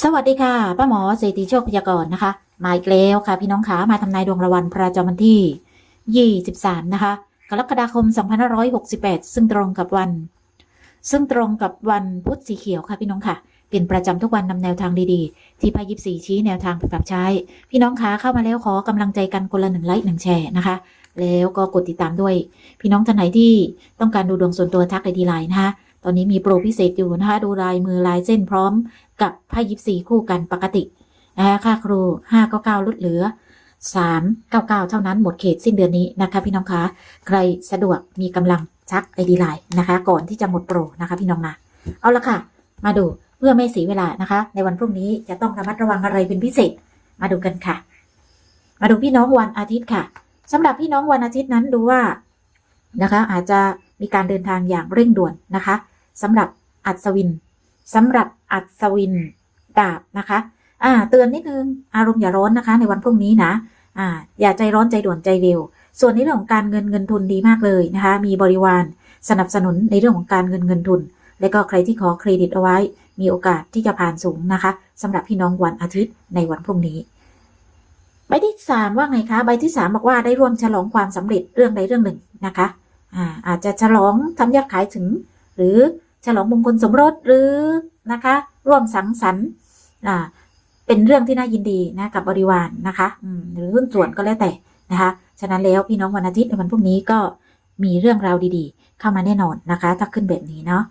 สวัสดีค่ะป้าหมอเศรษฐีโชคพยากรณ์นะคะ มาอีกแล้วค่ะ พี่น้องขามาทำนายดวงระวันประจำวันที่ 23 นะคะกรกฎาคม 2568 ซึ่งตรงกับวัน ซึ่งตรงกับวันพุธสีเขียวค่ะพี่น้องค่ะ เป็นประจำทุกวันนำแนวทางดีๆ ที่พายิบสีชี้แนวทางไปปรับใช้ พี่น้องขาเข้ามาแล้วขอกำลังใจกันคนละหนึ่งไลค์หนึ่งแชร์นะคะ แล้วก็กดติดตามด้วย พี่น้องท่านไหนที่ต้องการดูดวงส่วนตัวทักไอดีไลน์นะคะตอนนี้มีโปรพิเศษอยู่นะคะ ดูลายมือลายเส้นพร้อม กับไพ่ยิปซีคู่กันปกตินะคะค่าครู599ลดเหลือ 399 เท่านั้นหมดเขตสิ้นเดือนนี้นะคะ พี่น้องคะใครสะดวกมีกำลังชักไอดีไลน์นะคะ ก่อนที่จะหมดโปรนะคะพี่น้องนะเอาละค่ะ มาดูเพื่อไม่เสียเวลานะคะ ในวันพรุ่งนี้จะต้องระมัดระวังอะไรเป็นพิเศษ มาดูกันค่ะ มาดูพี่น้องวันอาทิตย์ค่ะสำหรับพี่น้องวันอาทิตย์นั้นดูว่านะคะ อาจจะมีการเดินทางอย่างเร่งด่วนนะคะสำหรับอัศวิน สำหรับอัศวินดาบนะคะ อ่า เตือนนิดนึง อารมณ์อย่าร้อนนะคะ ในวันพรุ่งนี้นะ อ่า อย่าใจร้อนใจด่วนใจเร็ว ส่วนในเรื่องของการเงินเงินทุนดีมากเลยนะคะ มีบริวารสนับสนุนในเรื่องของการเงินเงินทุน และก็ใครที่ขอเครดิตเอาไว้ มีโอกาสที่จะผ่านสูงนะคะสำหรับพี่น้องวันอาทิตย์ในวันพรุ่งนี้ ใบที่สามว่าไงคะ ใบที่สามบอกว่าได้ร่วมฉลองความสำเร็จเรื่องใดเรื่องหนึ่งนะคะ อ่า อาจจะฉลองทำยอดขายถึง หรือ ฉลองมงคลสมรสหรือนะคะ ร่วมสังสรรค์อ่าเป็นเรื่องที่น่ายินดีนะกับบริวารนะคะหรือหุ้นส่วนก็แล้วแต่นะคะ ฉะนั้นแล้วพี่น้องวันอาทิตย์ในวันพรุ่งนี้ก็มีเรื่องราวดีๆ เข้ามาแน่นอนนะคะ ถ้าขึ้นแบบนี้เนาะ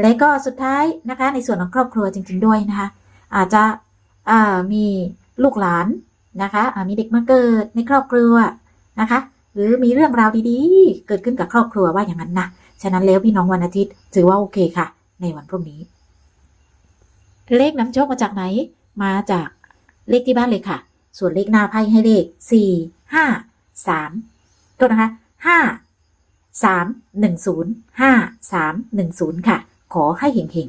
และก็สุดท้ายนะคะ ในส่วนของครอบครัวจริง ๆ ด้วยนะคะ อาจจะมีลูกหลานนะคะมีเด็กมาเกิดในครอบครัวนะคะ หรือมีเรื่องราวดีๆ เกิดขึ้นกับครอบครัวว่าอย่างนั้นนะฉะนั้นแล้วพี่น้องวันอาทิตย์ ถือว่าโอเคค่ะ ในวันพรุ่งนี้ เลขน้ำโชคมาจากไหน มาจากเลขที่บ้านเลยค่ะ ส่วนเลขหน้าไพ่ให้เลขสี่ห้าสามโทษนะคะห้าสามหนึ่งศูนย์ห้าสามหนึ่งศูนย์ค่ะ ขอให้เฮง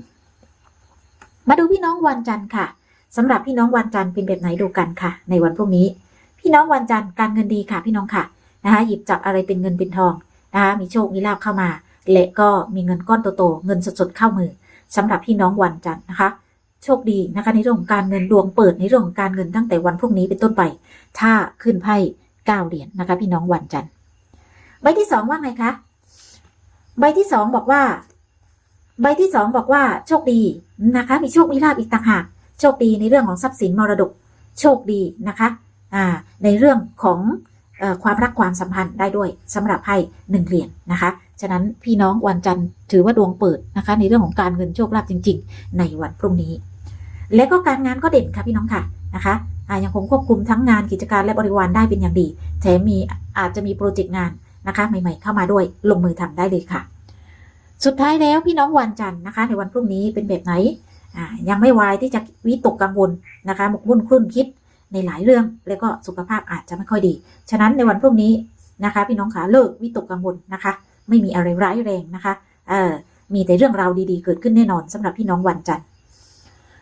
ๆ มาดูพี่น้องวันจันทร์ค่ะสำหรับพี่น้องวันจันทร์เป็นแบบไหนดูกันค่ะ ในวันพรุ่งนี้ พี่น้องวันจันทร์การเงินดีค่ะ พี่น้องค่ะ นะคะหยิบจับอะไรเป็นเงินเป็นทองนะคะมีโชคมีลาภเข้ามา และก็มีเงินก้อนโตๆเงินสดๆเข้ามือสำหรับพี่น้องวันจันทร์นะคะ โชคดีนะคะในเรื่องของการเงินดวงเปิดในเรื่องของการเงินตั้งแต่วันพรุ่งนี้เป็นต้นไป ถ้าขึ้นไพ่เก้าเหรียญนะคะ พี่น้องวันจันทร์ใบที่สองว่าไงคะใบที่สองบอกว่า ใบที่สองบอกว่า โชคดีนะคะ มีโชคมีลาภอีกต่างหากโชคดีในเรื่องของทรัพย์สินมรดก โชคดีนะคะ อ่า ในเรื่องของ ความรักความสัมพันธ์ได้ด้วยสำหรับไพ่หนึ่งเหรียญนะคะ ฉะนั้นพี่น้องวันจันทร์ถือว่าดวงเปิดนะคะ ในเรื่องของการเงินโชคลาภจริง ๆ ในวันพรุ่งนี้ และก็การงานก็เด่นค่ะพี่น้องค่ะนะคะยังคงควบคุมทั้งงานกิจการและบริวารได้เป็นอย่างดีแถมมีอาจจะมีโปรเจกต์งานนะคะ ใหม่ ๆ เข้ามาด้วยลงมือทำได้เลยค่ะ สุดท้ายแล้วพี่น้องวันจันทร์นะคะ ในวันพรุ่งนี้เป็นแบบไหนยังไม่วายที่จะวิตกกังวลนะคะหมกมุ่นคลุ่นคิด ในหลายเรื่อง แล้วก็สุขภาพอาจจะไม่ค่อยดี ฉะนั้นในวันพรุ่งนี้นะคะ พี่น้องขาเลิกวิตกกังวลนะคะ ไม่มีอะไรร้ายแรงนะคะเอ่อมีแต่เรื่องราวดีๆ เกิดขึ้นแน่นอนสำหรับพี่น้องวันจันทร์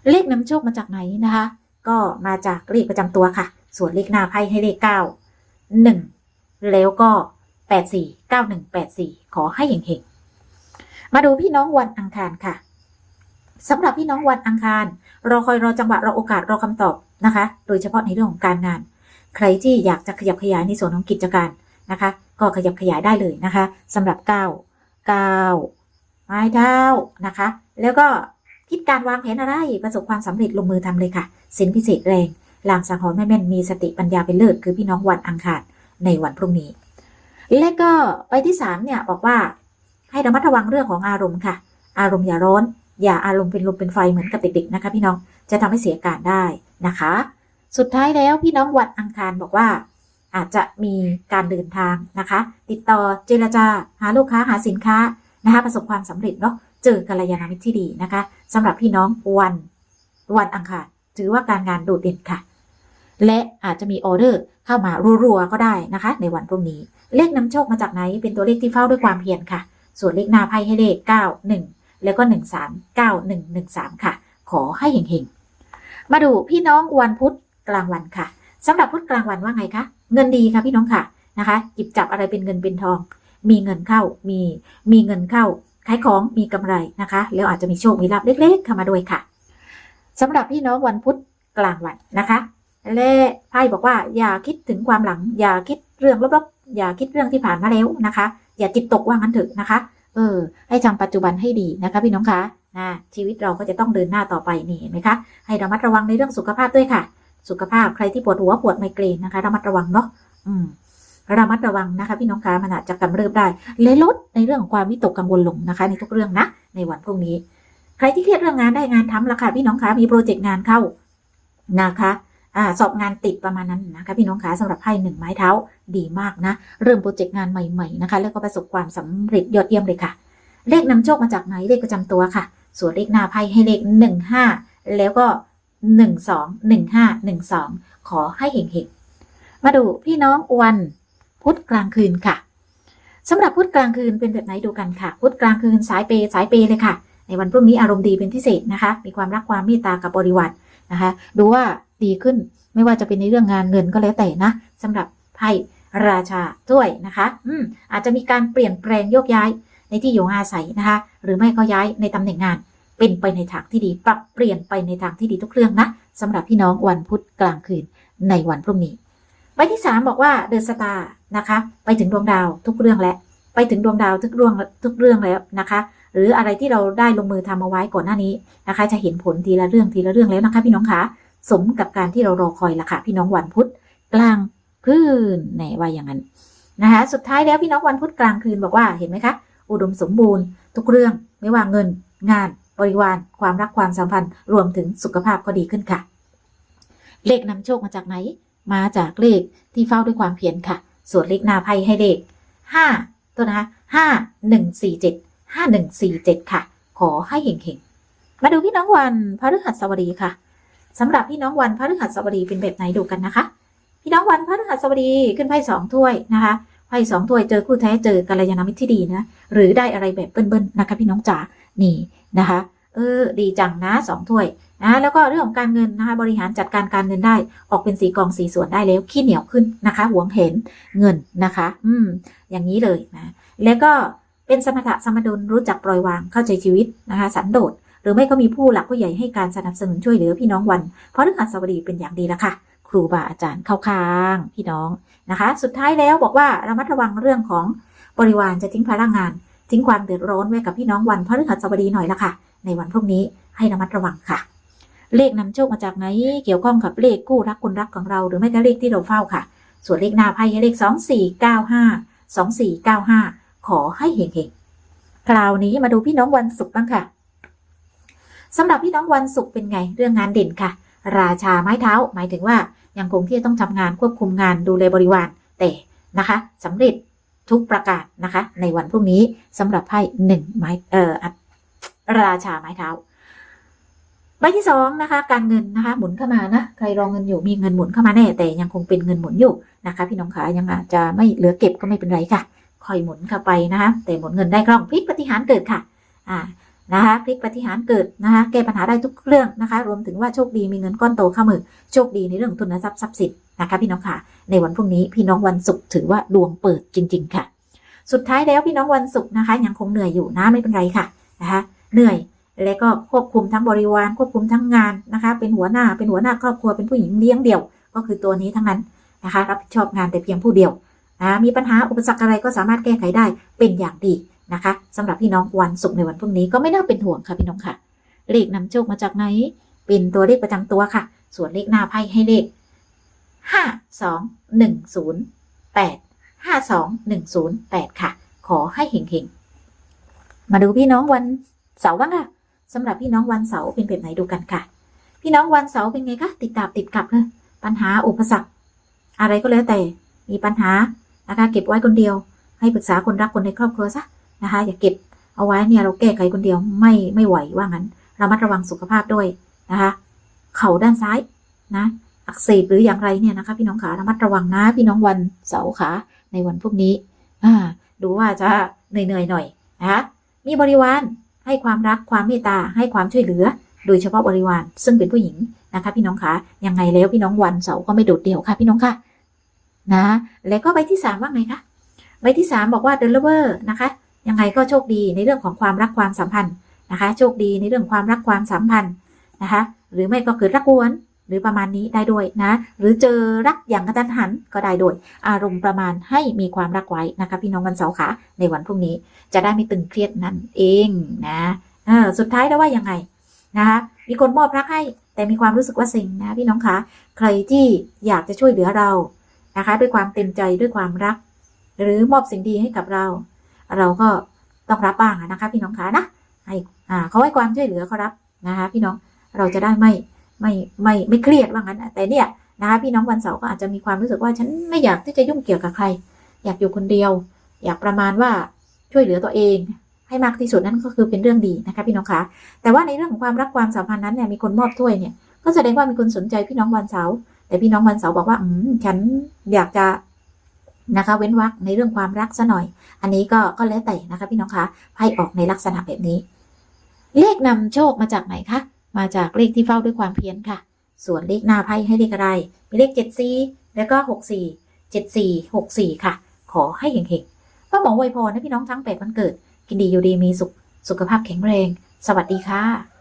เลขนำโชคมาจากไหนนะคะ ก็มาจากเลขประจำตัวค่ะ ส่วนเลขหน้าไพ่ให้เลขเก้าหนึ่งแล้วก็แปดสี่เก้าหนึ่งแปดสี่ขอให้เห็งๆมาดูพี่น้องวันอังคารค่ะสำหรับพี่น้องวันอังคารรอคอยรอจังหวะรอโอกาสรอคำตอบ นะคะ โดยเฉพาะในเรื่องของการงาน ใครที่อยากจะขยับขยายในส่วนของกิจการนะคะ ก็ขยับขยายได้เลยนะคะสำหรับก้าวก้าวไม้เท้านะคะ แล้วก็คิดการวางแผนอะไรประสบความสำเร็จลงมือทำเลยค่ะสินพิเศษแรงลางสังหรณ์แม่แม่นมีสติปัญญาเป็นเลิศคือพี่น้องวันอังคารในวันพรุ่งนี้ และก็ไปที่สามเนี่ยบอกว่าให้ระมัดระวังเรื่องของอารมณ์ค่ะ อารมณ์อย่าร้อน อย่าอารมณ์เป็นลมเป็นไฟเหมือนกับเด็กๆนะคะ พี่น้องจะทำให้เสียการได้ นะคะ สุดท้ายแล้วพี่น้องวันอังคารบอกว่า อาจจะมีการเดินทางนะคะ ติดต่อเจรจาหาลูกค้าหาสินค้านะคะประสบความสำเร็จเนาะเจอกัลยาณมิตรที่ดีนะคะสำหรับพี่น้องวันวันอังคารถือว่าการงานโดดเด่นค่ะ และอาจจะมีออเดอร์เข้ามารัวๆก็ได้นะคะ ในวันพรุ่งนี้ เลขนำโชคมาจากไหนเป็นตัวเลขที่เฝ้าด้วยความเพียรค่ะ ส่วนเลขหน้าไพ่ให้เลข 9 1 แล้วก็ 1 3 9 1 1 3 ค่ะ ขอให้เฮงๆ มาดูพี่น้องวันพุธกลางวันค่ะสำหรับพุธกลางวันว่าไงคะ เงินดีค่ะพี่น้องค่ะนะคะ หยิบจับอะไรเป็นเงินเป็นทอง มีเงินเข้า มีมีเงินเข้า ขายของมีกำไรนะคะ แล้วอาจจะมีโชค มีลาภเล็กๆเข้ามาด้วยค่ะสำหรับพี่น้องวันพุธกลางวันนะคะ และไพ่บอกว่าอย่าคิดถึงความหลัง อย่าคิดเรื่องลบๆ อย่าคิดเรื่องที่ผ่านมาแล้วนะคะ อย่าจิตตกว่างั้นเถอะนะคะ เออ ให้จำปัจจุบันให้ดีนะคะ พี่น้องคะ นะชีวิตเราก็จะต้องเดินหน้าต่อไปนี่เห็นไหมคะ ให้ระมัดระวังในเรื่องสุขภาพด้วยค่ะ สุขภาพใครที่ปวดหัวปวดไมเกรนนะคะระมัดระวังเนาะอืมระมัดระวังนะคะ พี่น้องคะมันอาจจะกำเริบได้และลดในเรื่องของความวิตกกังวลลงนะคะ ในทุกเรื่องนะในวันพรุ่งนี้ ใครที่เครียดเรื่องงานได้งานทำละค่ะพี่น้องคะมีโปรเจกต์งานเข้านะคะอสอบงานติดประมาณนั้นนะคะพี่น้องคะสำหรับไพ่หนึ่งไม้เท้าดีมากนะ เริ่มโปรเจกต์งานใหม่ๆนะคะ แล้วก็ประสบความสำเร็จยอดเยี่ยมเลยค่ะ เลขนำโชคมาจากไหนเลขประจำตัวค่ะ ส่วนเลขหน้าไพ่ให้เลขหนึ่งห้าแล้วก็หนึ่งสองหนึ่งห้าหนึ่งสองขอให้เห็งๆมาดูพี่น้องวันพุธกลางคืนค่ะสำหรับพุธกลางคืนเป็นแบบไหนดูกันค่ะ พุธกลางคืนสายเปย์สายเปย์เลยค่ะ ในวันพรุ่งนี้อารมณ์ดีเป็นพิเศษนะคะ มีความรักความเมตตากับบริวารนะคะ ดูว่าดีขึ้นไม่ว่าจะเป็นในเรื่องงานเงินก็แล้วแต่นะสำหรับไพ่ราชาถ้วยนะคะ อืมอาจจะมีการเปลี่ยนแปลงโยกย้าย ในที่อยู่อาศัยนะคะ หรือไม่ก็ย้ายในตำแหน่งงาน เป็นไปในทางที่ดี ปรับเปลี่ยนไปในทางที่ดีทุกเรื่องนะสำหรับพี่น้องวันพุธกลางคืนในวันพรุ่งนี้ใบที่สามบอกว่าเดอะสตาร์นะคะ ไปถึงดวงดาวทุกเรื่องแล้วไปถึงดวงดาวทุกเรื่องทุกเรื่องแล้วนะคะ หรืออะไรที่เราได้ลงมือทำเอาไว้ก่อนหน้านี้นะคะ จะเห็นผลทีละเรื่องทีละเรื่องแล้วนะคะ พี่น้องคะสมกับการที่เรารอคอยละค่ะพี่น้องวันพุธกลางคืนไหนว่าอย่างนั้นนะคะสุดท้ายแล้วพี่น้องวันพุธกลางคืนบอกว่าเห็นไหมคะ อุดมสมบูรณ์ ทุกเรื่องไม่ว่าเงิน งาน บริวาร ความรักความสัมพันธ์ รวมถึงสุขภาพก็ดีขึ้นค่ะ เลขนำโชคมาจากไหน มาจากเลขที่เฝ้าด้วยความเพียรค่ะ ส่วนเลขหน้าไพ่ให้เลขห้าตัวนะคะห้าหนึ่งสี่เจ็ดห้าหนึ่งสี่เจ็ดค่ะ ขอให้เห็งๆ มาดูพี่น้องวันพฤหัสบดีค่ะสำหรับพี่น้องวันพฤหัสบดีเป็นแบบไหนดูกันนะคะ พี่น้องวันพฤหัสบดีขึ้นไพ่สองถ้วยนะคะ ไพ่สองถ้วยเจอคู่แท้เจอกัลยาณมิตรที่ดีนะ หรือได้อะไรแบบเบิ้ลๆนะคะพี่น้องจ๋า นี่นะคะ เออ ดีจังนะสองถ้วยนะแล้วก็เรื่องของการเงินนะคะบริหารจัดการการเงินได้ ออกเป็นสีกองสีส่วนได้แล้วขี้เหนียวขึ้นนะคะ หวงเห็นเงินนะคะ อืม อย่างนี้เลยนะ แล้วก็เป็นสมถะสมดุลรู้จักปล่อยวางเข้าใจชีวิตนะคะ สันโดษหรือไม่ก็มีผู้หลักผู้ใหญ่ให้การสนับสนุนช่วยเหลือพี่น้องวันเพราะเรื่องอัศวดีเป็นอย่างดีละค่ะ ครูบาอาจารย์เข้าข้างพี่น้องนะคะ สุดท้ายแล้วบอกว่าระมัดระวังเรื่องของบริวารจะทิ้งพลังงาน ทิ้งความเดือดร้อนไว้กับพี่น้องวันพฤหัสบดีหน่อยละค่ะ ในวันพรุ่งนี้ให้ระมัดระวังค่ะ เลขนำโชคมาจากไหนเกี่ยวข้องกับเลขคู่รักคนรักของเราหรือไม่ก็เลขที่เราเฝ้าค่ะ ส่วนเลขหน้าไพ่เลขสองสี่เก้าห้าสองสี่เก้าห้าขอให้เฮงๆคราวนี้มาดูพี่น้องวันศุกร์บ้างค่ะสำหรับพี่น้องวันศุกร์เป็นไงเรื่องงานเด่นค่ะ ราชาไม้เท้า หมายถึงว่ายังคงที่จะต้องทำงานควบคุมงานดูแลบริวารแต่นะคะสำเร็จทุกประการนะคะ ในวันพรุ่งนี้สำหรับไพ่หนึ่งไม้เอ่อราชาไม้เท้าใบที่สองนะคะ การเงินนะคะ หมุนเข้ามานะใครรองเงินอยู่มีเงินหมุนเข้ามาแน่แต่ยังคงเป็นเงินหมุนอยู่นะคะ พี่น้องขายังอาจจะไม่เหลือเก็บก็ไม่เป็นไรค่ะคอยหมุนเข้าไปนะคะแต่หมุนเงินได้คล่องพลิกปฏิหารเกิดค่ะ อ่า นะคะพลิกปฏิหารเกิดนะคะแก้ปัญหาได้ทุกเรื่องนะคะ รวมถึงว่าโชคดีมีเงินก้อนโตเข้ามือโชคดีในเรื่องทุนทรัพย์ทรัพย์สินนะคะพี่น้องค่ะ ในวันพรุ่งนี้พี่น้องวันศุกร์ถือว่าดวงเปิดจริง ๆ ค่ะ สุดท้ายแล้วพี่น้องวันศุกร์นะคะ ยังคงเหนื่อยอยู่นะไม่เป็นไรค่ะนะคะเหนื่อยแล้วก็ควบคุมทั้งบริวารควบคุมทั้งงานนะคะ เป็นหัวหน้าเป็นหัวหน้าครอบครัวเป็นผู้หญิงเลี้ยงเดี่ยว ก็คือตัวนี้ทั้งนั้นนะคะ รับผิดชอบงานแต่เพียงผู้เดียวนะมีปัญหาอุปสรรคอะไรก็สามารถแก้ไขได้เป็นอย่างดี นะคะสำหรับพี่น้องวันศุกร์ในวันพรุ่งนี้ก็ไม่น่าเป็นห่วงค่ะพี่น้องค่ะ เลขนำโชคมาจากไหน เป็นตัวเลขประจำตัวค่ะ ส่วนเลขหน้าไพ่ให้เลขห้าสองหนึ่งศูนย์แปดห้าสองหนึ่งศูนย์แปดค่ะ ขอให้เฮงๆมาดูพี่น้องวันเสาร์บ้างค่ะสำหรับพี่น้องวันเสาร์เป็นแบบไหนดูกันค่ะ พี่น้องวันเสาร์เป็นไงคะติดตามติดกับเลยปัญหาอุปสรรคอะไรก็แล้วแต่มีปัญหานะคะเก็บไว้คนเดียว ให้ปรึกษาคนรักคนในครอบครัวซะ นะคะ อย่าเก็บเอาไว้เนี่ยเราแก้ไขคนเดียวไม่ไม่ไหวว่างั้นระมัดระวังสุขภาพด้วยนะคะ เข่าด้านซ้ายนะ อักเสบหรืออย่างไรเนี่ยนะคะ พี่น้องขาระมัดระวังนะ พี่น้องวันเสาร์ขาในวันพวกนี้อ่าดูว่าจะเหนื่อยๆหน่อยนะคะมีบริวารให้ความรักความเมตตาให้ความช่วยเหลือ โดยเฉพาะบริวารซึ่งเป็นผู้หญิงนะคะ พี่น้องขายังไงแล้วพี่น้องวันเสาร์ก็ไม่โดดเดี่ยวค่ะ พี่น้องค่ะนะ แล้วก็ใบที่สามว่าไงคะใบที่สามบอกว่า the lover นะคะ ยังไงก็โชคดีในเรื่องของความรักความสัมพันธ์นะคะ โชคดีในเรื่องความรักความสัมพันธ์นะคะ หรือไม่ก็เกิดรักกวน หรือประมาณนี้ได้ด้วยนะ หรือเจอรักอย่างกระทันหันก็ได้ด้วย อารมณ์ประมาณให้มีความรักไว้นะคะ พี่น้องวันเสาร์ขาในวันพรุ่งนี้จะได้ไม่ตึงเครียดนั่นเองนะอสุดท้ายแล้วว่ายังไงนะคะมีคนมอบรักให้แต่มีความรู้สึกว่าเซ็งนะพี่น้องคะใครที่อยากจะช่วยเหลือเรานะคะ ด้วยความเต็มใจด้วยความรัก หรือมอบสิ่งดีให้กับเรา เราก็ต้องรับบ้างนะคะพี่น้องคะนะให้อ่าเขาให้ความช่วยเหลือเขารับนะคะพี่น้องเราจะได้ไม่ไม่ไม่ไม่เครียดว่างั้นแต่เนี่ยนะคะพี่น้องวันเสาร์ก็อาจจะมีความรู้สึกว่าฉันไม่อยากที่จะยุ่งเกี่ยวกับใคร อยากอยู่คนเดียว อยากประมาณว่าช่วยเหลือตัวเอง ให้มากที่สุดนั่นก็คือเป็นเรื่องดีนะคะพี่น้องคะแต่ว่าในเรื่องของความรักความสัมพันธ์นั้นเนี่ยมีคนมอบถ้วยเนี่ยก็แสดงว่ามีคนสนใจพี่น้องวันเสาร์แต่พี่น้องวันเสาร์บอกว่าอืมฉันอยากจะ นะคะ เว้นวรรคในเรื่องความรักซะหน่อย อันนี้ก็ก็แล้วแต่นะคะ พี่น้องคะไพ่ออกในลักษณะแบบนี้ เลขนำโชคมาจากไหนคะมาจากเลขที่เฝ้าด้วยความเพียรค่ะ ส่วนเลขหน้าไพ่ให้เลขอะไรมีเลขเจ็ดสี่แล้วก็หกสี่เจ็ดสี่หกสี่ค่ะ ขอให้เฮงๆป้าหมอไวยพรให้พี่น้องทั้งแปดวันเกิด กินดีอยู่ดีมีสุขสุขภาพแข็งแรง สวัสดีค่ะ